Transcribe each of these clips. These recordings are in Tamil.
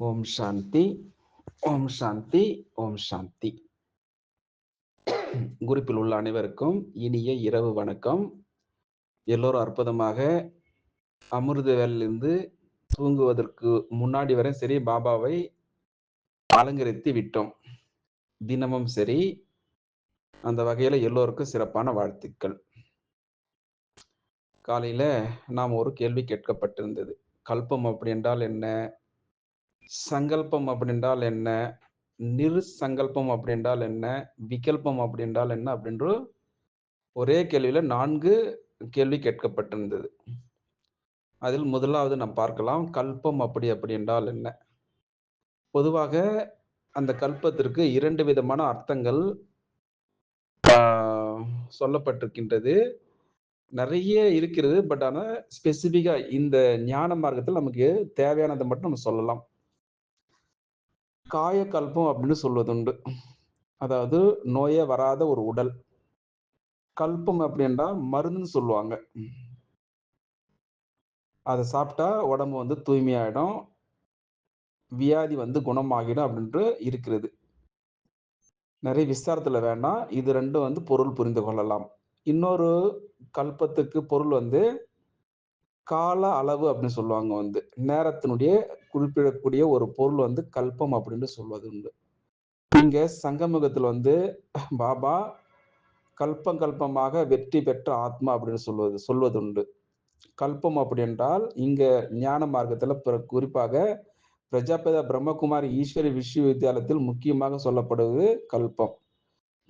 ஓம் சாந்தி ஓம் சாந்தி ஓம் சாந்தி குறிப்பில் உள்ள அனைவருக்கும் இனிய இரவு வணக்கம். எல்லோரும் அற்புதமாக அமிர்த வேலிலிருந்து தூங்குவதற்கு முன்னாடி வரை சரி பாபாவை அலங்கரித்து விட்டோம். தினமும் சரி அந்த வகையில் எல்லோருக்கும் சிறப்பான வாழ்த்துக்கள். காலையில் நாம் ஒரு கேள்வி கேட்கப்பட்டிருந்தது. கல்பம் அப்படி என்றால் என்ன? சங்கல்பம் அப்படின்றால் என்ன? நிரு சங்கல்பம் அப்படின்றால் என்ன? விகல்பம் அப்படின்றால் என்ன? அப்படின்ற ஒரே கேள்வியில நான்கு கேள்வி கேட்கப்பட்டிருந்தது. அதில் முதலாவது நாம் பார்க்கலாம் கல்பம் அப்படி அப்படி என்றால் என்ன? பொதுவாக அந்த கல்பத்திற்கு இரண்டு விதமான அர்த்தங்கள் சொல்லப்பட்டிருக்கின்றது. நிறைய இருக்கிறது பட் ஆனால் ஸ்பெசிஃபிக்காக இந்த ஞான மார்க்கத்தில் நமக்கு தேவையானதை மட்டும் நம்ம சொல்லலாம். காயக்கல்பம் அப்படின்னு சொல்வதுண்டு. அதாவது நோயே வராத ஒரு உடல். கல்பம் அப்படின்றா மருந்துன்னு சொல்லுவாங்க. அதை சாப்பிட்டா உடம்பு வந்து தூய்மையாயிடும். வியாதி வந்து குணமாகிடும் அப்படின்ட்டு இருக்கிறது. நிறைய விசாரத்தில் வேண்டாம் இது ரெண்டும் வந்து பொருள் புரிந்து கொள்ளலாம். இன்னொரு கல்பத்துக்கு பொருள் வந்து கால அளவு அப்படின்னு சொல்லுவாங்க வந்து. நேரத்தினுடைய குறிப்பிடக்கூடிய ஒரு பொருள் வந்து கல்பம் அப்படின்னு சொல்வது உண்டு. இங்க சங்கமுகத்தில் வந்து பாபா கல்பம் கல்பமாக வெற்றி பெற்ற ஆத்மா அப்படின்னு சொல்வது சொல்வது உண்டு. கல்பம் அப்படி என்றால் இங்க ஞான மார்க்கத்துல குறிப்பாக பிரஜாபத பிரம்மகுமாரி ஈஸ்வரி விஸ்வவித்யாலயத்தில் முக்கியமாக சொல்லப்படுவது கல்பம்.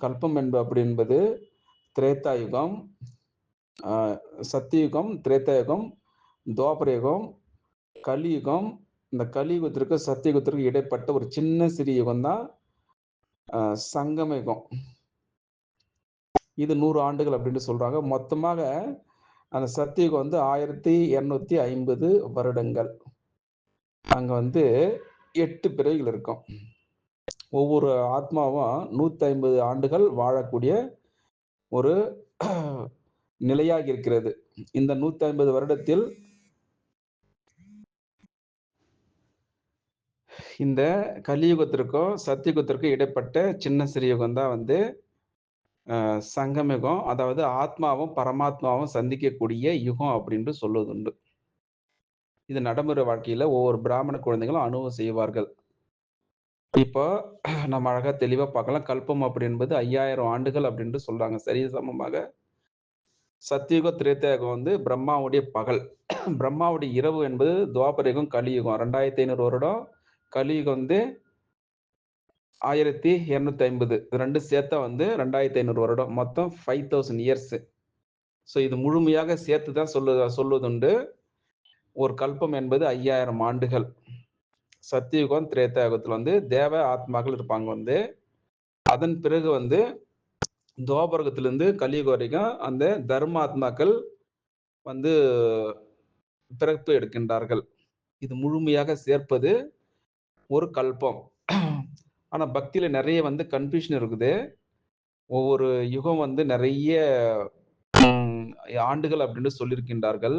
கல்பம் என்பது அப்படி என்பது திரேத்தாயுகம் சத்தியுகம் திரேத்தாயுகம் துவாபரயுகம் கலியுகம் இந்த கலியுகத்திற்கு சத்தியுகத்திற்கு இடைப்பட்ட ஒரு சின்ன சிறிய யுகம் தான் சங்கமயுகம் இது நூறு ஆண்டுகள் அப்படின்னு சொல்றாங்க. மொத்தமாக அந்த சத்தியுகம் வந்து ஆயிரத்தி இரநூத்தி ஐம்பது வருடங்கள். அங்க வந்து எட்டு பிறவிகள் இருக்கும். ஒவ்வொரு ஆத்மாவும் நூத்தி ஐம்பது ஆண்டுகள் வாழக்கூடிய ஒரு நிலையாக இருக்கிறது. இந்த நூத்தி ஐம்பது வருடத்தில் இந்த கலியுகத்திற்கும் சத்தியுகத்திற்கும் இடைப்பட்ட சின்ன சிறியுகம் தான் வந்து சங்கமயுகம். அதாவது ஆத்மாவும் பரமாத்மாவும் சந்திக்கக்கூடிய யுகம் அப்படின்ட்டு சொல்லுவதுண்டு உண்டு. இது நடைமுறை வாழ்க்கையில ஒவ்வொரு பிராமண குழந்தைகளும் அனுபவம் செய்வார்கள். இப்போ நம்ம அழகா தெளிவா பார்க்கலாம். கல்பம் அப்படி என்பது ஐயாயிரம் ஆண்டுகள் அப்படின்ட்டு சொல்றாங்க. சரி சமமாக சத்தியுக திரேத்தயுகம் வந்து பிரம்மாவுடைய பகல். பிரம்மாவுடைய இரவு என்பது துவாபரயுகம் கலியுகம். ரெண்டாயிரத்தி ஐநூறு வருடம் கலியுகம் வந்து ஆயிரத்தி இரநூத்தி ஐம்பது. இது ரெண்டு சேர்த்தா வந்து ரெண்டாயிரத்தி ஐநூறு வருடம். மொத்தம் ஃபைவ் தௌசண்ட் இயர்ஸ் ஸோ இது முழுமையாக சேர்த்து தான் சொல்லு சொல்லுவதுண்டு ஒரு கல்பம் என்பது ஐயாயிரம் ஆண்டுகள். சத்தியுகம் திரேத்தாயுகத்தில் வந்து தேவ ஆத்மாக்கள் இருப்பாங்க வந்து. அதன் பிறகு வந்து துவாபரகத்திலிருந்து கலியுகம் வரைக்கும் அந்த தர்மாத்மாக்கள் வந்து பிறப்பு எடுக்கின்றார்கள். இது முழுமையாக சேர்ப்பது ஒரு கல்பம். ஆனால் பக்தியில் நிறைய வந்து கன்ஃபியூஷன் இருக்குது. ஒவ்வொரு யுகம் வந்து நிறைய ஆண்டுகள் அப்படின்னு சொல்லியிருக்கின்றார்கள்.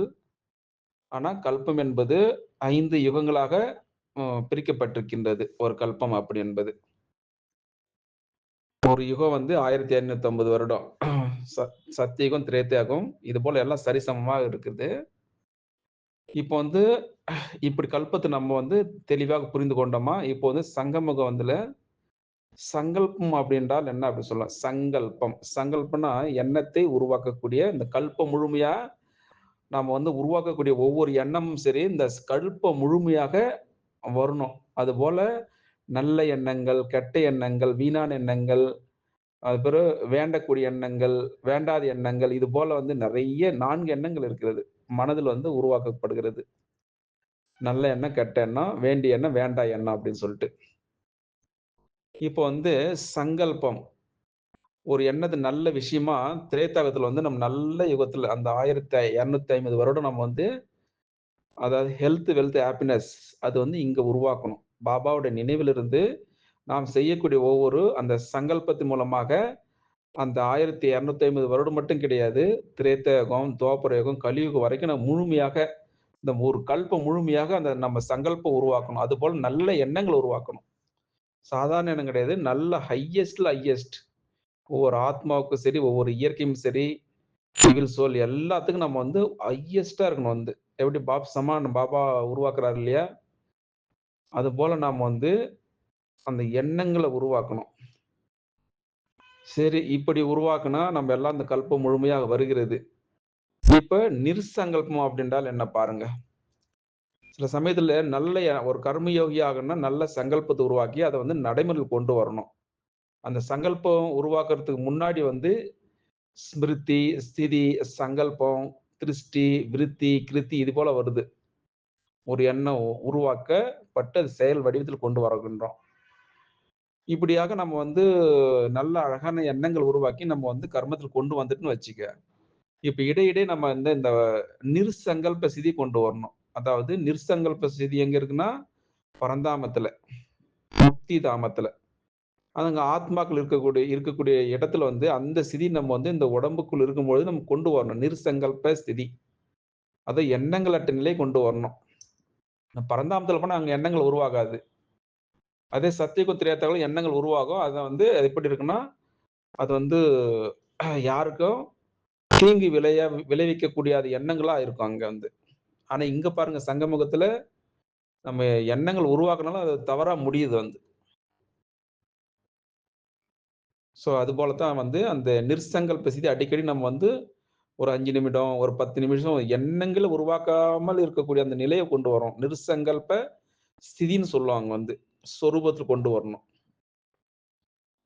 ஆனால் கல்பம் என்பது ஐந்து யுகங்களாக பிரிக்கப்பட்டிருக்கின்றது. ஒரு கல்பம் அப்படி என்பது. ஒரு யுகம் வந்து ஆயிரத்தி ஐநூத்தி ஐம்பது வருடம் சத்தியுகம் திரேத்தியாகும் இது போல எல்லாம் சரிசமமாக இருக்குது. இப்போ வந்து இப்படி கல்பத்தை நம்ம வந்து தெளிவாக புரிந்து கொண்டோமா? இப்போ வந்து சங்கமுகம் வந்துல சங்கல்பம் அப்படின்றால் என்ன அப்படி சொல்லலாம். சங்கல்பம். சங்கல்பம்னா எண்ணத்தை உருவாக்கக்கூடிய இந்த கல்பம் முழுமையா நாம் வந்து உருவாக்கக்கூடிய ஒவ்வொரு எண்ணமும் சரி இந்த கல்பம் முழுமையாக வரணும். அது போல நல்ல எண்ணங்கள் கெட்ட எண்ணங்கள் வீணான எண்ணங்கள் அது பிறகு வேண்டக்கூடிய எண்ணங்கள் வேண்டாத எண்ணங்கள் இது போல வந்து நிறைய நான்கு எண்ணங்கள் இருக்கிறது. மனதில் வந்து உருவாக்கப்படுகிறது. நல்ல எண்ணம் கெட்ட எண்ணம் வேண்டிய எண்ணம் வேண்டாம் எண்ணம் அப்படின்னு சொல்லிட்டு. இப்போ வந்து சங்கல்பம். ஒரு எண்ணது நல்ல விஷயமா திரைத்தாகத்துல வந்து நம்ம நல்ல யுகத்தில் அந்த ஆயிரத்தி இரநூத்தி ஐம்பது வருடம் நம்ம வந்து அதாவது ஹெல்த் வெல்த் ஹாப்பினஸ் அது வந்து இங்கே உருவாக்கணும். பாபாவோட நினைவிலிருந்து நாம் செய்யக்கூடிய ஒவ்வொரு அந்த சங்கல்பத்தின் மூலமாக அந்த ஆயிரத்தி இரநூத்தி ஐம்பது வருடம் மட்டும் கிடையாது திரேத்தயுகம் துவாபரயுகம் கலியுகம் வரைக்கும் நம்ம முழுமையாக இந்த ஒரு கல்பம் முழுமையாக அந்த நம்ம சங்கல்பம் உருவாக்கணும். அதுபோல நல்ல எண்ணங்களை உருவாக்கணும். சாதாரண எண்ணம் கிடையாது. நல்ல ஹையஸ்ட்ல ஹையஸ்ட். ஒவ்வொரு ஆத்மாவுக்கும் சரி, ஒவ்வொரு இயற்கையும் சரி, சிவில் சோல் எல்லாத்துக்கும் நம்ம வந்து ஹையஸ்டா இருக்கணும் வந்து. எப்படி பாப் சமான் பாபா உருவாக்குறாரு இல்லையா? அதுபோல நாம் வந்து அந்த எண்ணங்களை உருவாக்கணும். சரி, இப்படி உருவாக்குனா நம்ம எல்லாம் அந்த கல்பம் முழுமையாக வருகிறது. இப்ப நிர்சங்கல்பம் அப்படின்றால் என்ன பாருங்க. சில சமயத்துல நல்ல ஒரு கர்மயோகி ஆகணும்னா நல்ல சங்கல்பத்தை உருவாக்கி அதை வந்து நடைமுறையில் கொண்டு வரணும். அந்த சங்கல்பம் உருவாக்குறதுக்கு முன்னாடி வந்து ஸ்மிருதி, ஸ்திதி, சங்கல்பம், திருஷ்டி, விருத்தி, கிருத்தி இது போல வருது. ஒரு எண்ணம் உருவாக்கப்பட்டு அது செயல் வடிவத்தில் கொண்டு வருகின்றோம். இப்படியாக நம்ம வந்து நல்ல அழகான எண்ணங்கள் உருவாக்கி நம்ம வந்து கர்மத்தில் கொண்டு வந்துட்டுன்னு வச்சுக்க. இப்ப இடையிடையே நம்ம இந்த இந்த நிர்சங்கல்ப சிதி கொண்டு வரணும். அதாவது நிர்சங்கல்ப சிதி எங்க இருக்குன்னா, பரந்தாமத்துல. முக்தி தாமத்துல. அதுங்க ஆத்மாக்கள் இருக்கக்கூடிய இருக்கக்கூடிய இடத்துல வந்து அந்த சிதி நம்ம வந்து இந்த உடம்புக்குள் இருக்கும்பொழுது நம்ம கொண்டு வரணும். நிர்சங்கல்ப ஸ்திதி. எண்ணங்கள் எண்ணங்களற்ற நிலை கொண்டு வரணும். பரந்தாமத்துல போனா அங்க எண்ணங்கள் உருவாகாது. அதே சத்தியுகம் திரேதாவுல எண்ணங்கள் உருவாகும். அதை வந்து அது எப்படி இருக்குன்னா, அது வந்து யாருக்கும் தீங்கு விளைய விளைவிக்கக்கூடிய எண்ணங்களா இருக்கும் அங்க வந்து. ஆனா இங்க பாருங்க சங்கமுகத்துல நம்ம எண்ணங்கள் உருவாக்குனாலும் அது தவறா முடியுது வந்து. ஸோ அதுபோல தான் வந்து அந்த நிர்சங்கல்ப ஸ்திதி அடிக்கடி நம்ம வந்து ஒரு அஞ்சு நிமிடம், ஒரு 10 நிமிஷம் எண்ணங்களை உருவாக்காமல் இருக்கக்கூடிய அந்த நிலையை கொண்டு வரோம். நிர்சங்கல்ப ஸ்திதின்னு சொல்லுவாங்க வந்து. சொரூபத்தில் கொண்டு வரணும்.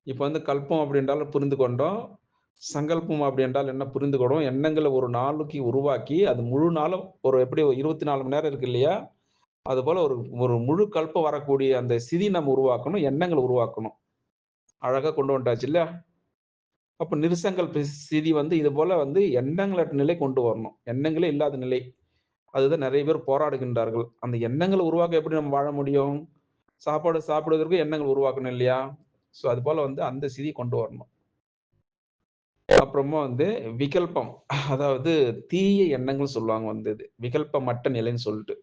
இப்போ வந்து கல்பம் அப்படி என்றால் புரிந்து கொண்டோம். சங்கல்பம் அப்படி என்றால் என்ன புரிந்து கொண்டோம். எண்ணங்களை ஒரு நாளுக்கு உருவாக்கி, அது முழு நாளும் ஒரு எப்படி 24 மணி நேரம் இருக்கு இல்லையா? அதுபோல ஒரு ஒரு முழு கல்பம் வரக்கூடிய அந்த சிதி நம்ம உருவாக்கணும். எண்ணங்களை உருவாக்கணும். அழகாக கொண்டு வந்துட்டாச்சு இல்லையா? அப்போ நிருசங்கல் சிதி வந்து இது போல வந்து எண்ணங்களற்ற நிலை கொண்டு வரணும். எண்ணங்களே இல்லாத நிலை. அதுதான் நிறைய பேர் போராடுகின்றார்கள். அந்த எண்ணங்களை உருவாக்க எப்படி நம்ம வாழ முடியும்? சாப்பாடு சாப்பிடுவதற்கு எண்ணங்கள் உருவாக்கணும் இல்லையா? ஸோ அதுபோல வந்து அந்த சிதி கொண்டு வரணும். அப்புறமா வந்து விகல்பம். அதாவது தீய எண்ணங்கள் சொல்லுவாங்க வந்தது விகல்பம் விகல்பமற்ற நிலைன்னு சொல்லிட்டு.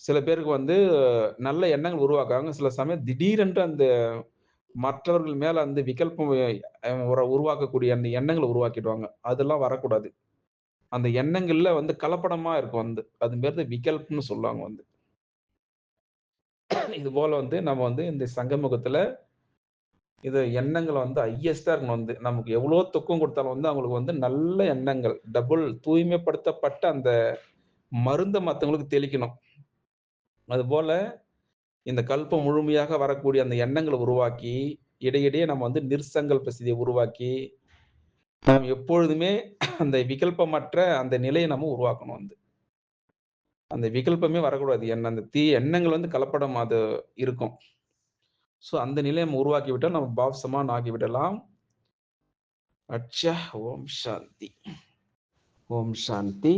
சில பேருக்கு வந்து நல்ல எண்ணங்கள் உருவாக்குறாங்க. சில சமயம் திடீரென்று அந்த மற்றவர்கள் மேல அந்த விகல்பம் உருவாக்கக்கூடிய அந்த எண்ணங்களை உருவாக்கிடுவாங்க. அதெல்லாம் வரக்கூடாது. அந்த எண்ணங்கள்ல வந்து கலப்படமா இருக்கும் வந்து. அது மாரி விகல்பம்னு சொல்லுவாங்க வந்து. இது போல வந்து நம்ம வந்து இந்த சங்கமுகத்துல இது எண்ணங்களை வந்து ஹையஸ்டா இருக்கணும் வந்து. நமக்கு எவ்வளோ துக்கம் கொடுத்தாலும் வந்து அவங்களுக்கு வந்து நல்ல எண்ணங்கள். டபுள் தூய்மைப்படுத்தப்பட்ட அந்த மருந்தை மற்றவங்களுக்கு தெளிக்கணும். அதுபோல இந்த கல்பம் முழுமையாக வரக்கூடிய அந்த எண்ணங்களை உருவாக்கி, இடையிடையே நம்ம வந்து நிர்சங்கல்ப ஸ்திதிய உருவாக்கி, நாம் எப்பொழுதுமே அந்த விகல்பமற்ற அந்த நிலையை நம்ம உருவாக்கணும் வந்து. அந்த விகல்பமே வரக்கூடாது. என்ன அந்த தீய எண்ணங்கள் வந்து கலப்படம் அது இருக்கும். ஸோ அந்த நிலையை நம்ம உருவாக்கி விட்டால் நம்ம பாப் சமான் ஆகிவிடலாம். அச்சா! ஓம் சாந்தி. ஓம் சாந்தி.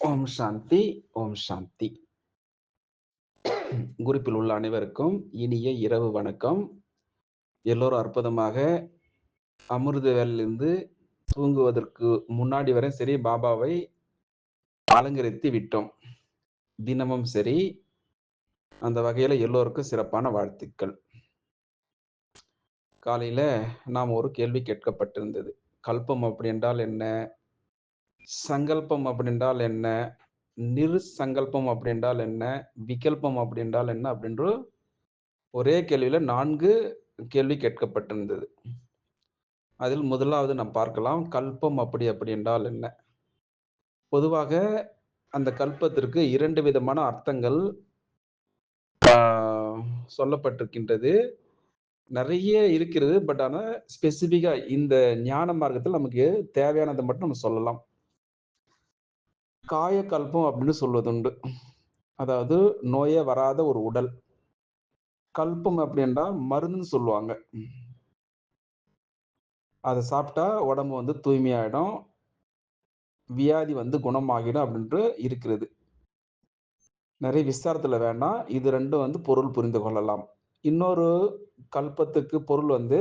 ஓம் சாந்தி. ஓம் சாந்தி. குறிப்பில் உள்ள அனைவருக்கும் இனிய இரவு வணக்கம். எல்லோரும் அற்புதமாக அமிர்த வேளையிலிருந்து தூங்குவதற்கு முன்னாடி வரை சரி பாபாவை அலங்கரித்து விட்டோம். தினமும் சரி, அந்த வகையில் எல்லோருக்கும் சிறப்பான வாழ்த்துக்கள். காலையில் நாம் ஒரு கேள்வி கேட்கப்பட்டிருந்தது. கல்பம் அப்படி என்றால் என்ன? சங்கல்பம் அப்படி என்றால் என்ன? நிர்சங்கல்பம் அப்படி என்றால் என்ன? விகல்பம் அப்படி என்றால் என்ன? அப்படின்ற ஒரே கேள்வியில் நான்கு கேள்வி கேட்கப்பட்டிருந்தது. அதில் முதலாவது நாம் பார்க்கலாம். கல்பம் அப்படி அப்படி என்றால் என்ன? பொதுவாக அந்த கல்பத்திற்கு இரண்டு விதமான அர்த்தங்கள் சொல்லப்பட்டிருக்கின்றது. நிறைய இருக்கிறது. பட் ஆனால் ஸ்பெசிஃபிக்காக இந்த ஞான மார்க்கத்தில் நமக்கு தேவையானதை மட்டும் நம்ம சொல்லலாம். காயக்கல்பம் அப்படின்னு சொல்வதுண்டு. அதாவது நோயே வராத ஒரு உடல். கல்பம் அப்படி என்றால் மருந்துன்னு சொல்லுவாங்க. அதை சாப்பிட்டா உடம்பு வந்து தூய்மையாயிடும். வியாதி வந்து குணமாகிடும் அப்படின்ட்டு இருக்கிறது. நிறைய விஸ்தாரத்தில் வேண்டாம். இது ரெண்டும் வந்து பொருள் புரிந்து கொள்ளலாம். இன்னொரு கல்பத்துக்கு பொருள் வந்து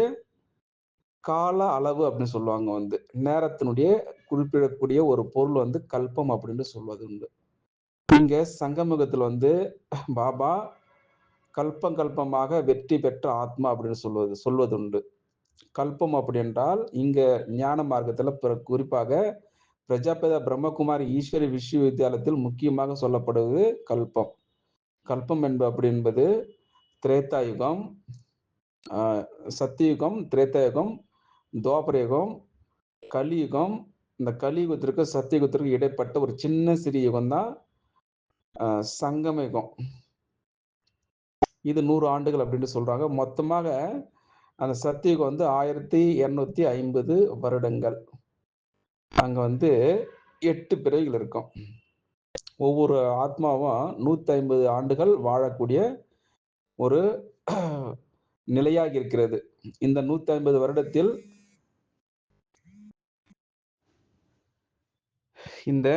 கால அளவு அப்படின்னு சொல்லுவாங்க வந்து. நேரத்தினுடைய குறிப்பிடக்கூடிய ஒரு பொருள் வந்து கல்பம் அப்படின்னு சொல்வது உண்டு. இங்க சங்கமுகத்தில் வந்து பாபா கல்பம் கல்பமாக வெற்றி பெற்ற ஆத்மா அப்படின்னு சொல்வது உண்டு கல்பம் அப்படி என்றால் இங்க ஞான மார்க்கத்துல குறிப்பாக பிரஜாபத பிரம்மகுமாரி ஈஸ்வரி விஸ்வவித்யாலயத்தில் முக்கியமாக சொல்லப்படுவது கல்பம். கல்பம் என்ப அப்படி என்பது திரேத்தாயுகம் சத்தியுகம் திரேத்தாயுகம் துவாபரயுகம் கலியுகம். இந்த கலியுகத்திற்கு சத்தியுகத்திற்கு இடைப்பட்ட ஒரு சின்ன சிறிய யுகம் தான் சங்கம யுகம். இது நூறு ஆண்டுகள் அப்படின்னு சொல்றாங்க. மொத்தமாக அந்த சத்தியுகம் வந்து ஆயிரத்தி இரநூத்தி ஐம்பது வருடங்கள். அங்கே வந்து எட்டு பிறவிகள் இருக்கும். ஒவ்வொரு ஆத்மாவும் நூத்தி ஐம்பது ஆண்டுகள் வாழக்கூடிய ஒரு நிலையாக இருக்கிறது. இந்த நூத்தி ஐம்பது வருடத்தில் இந்த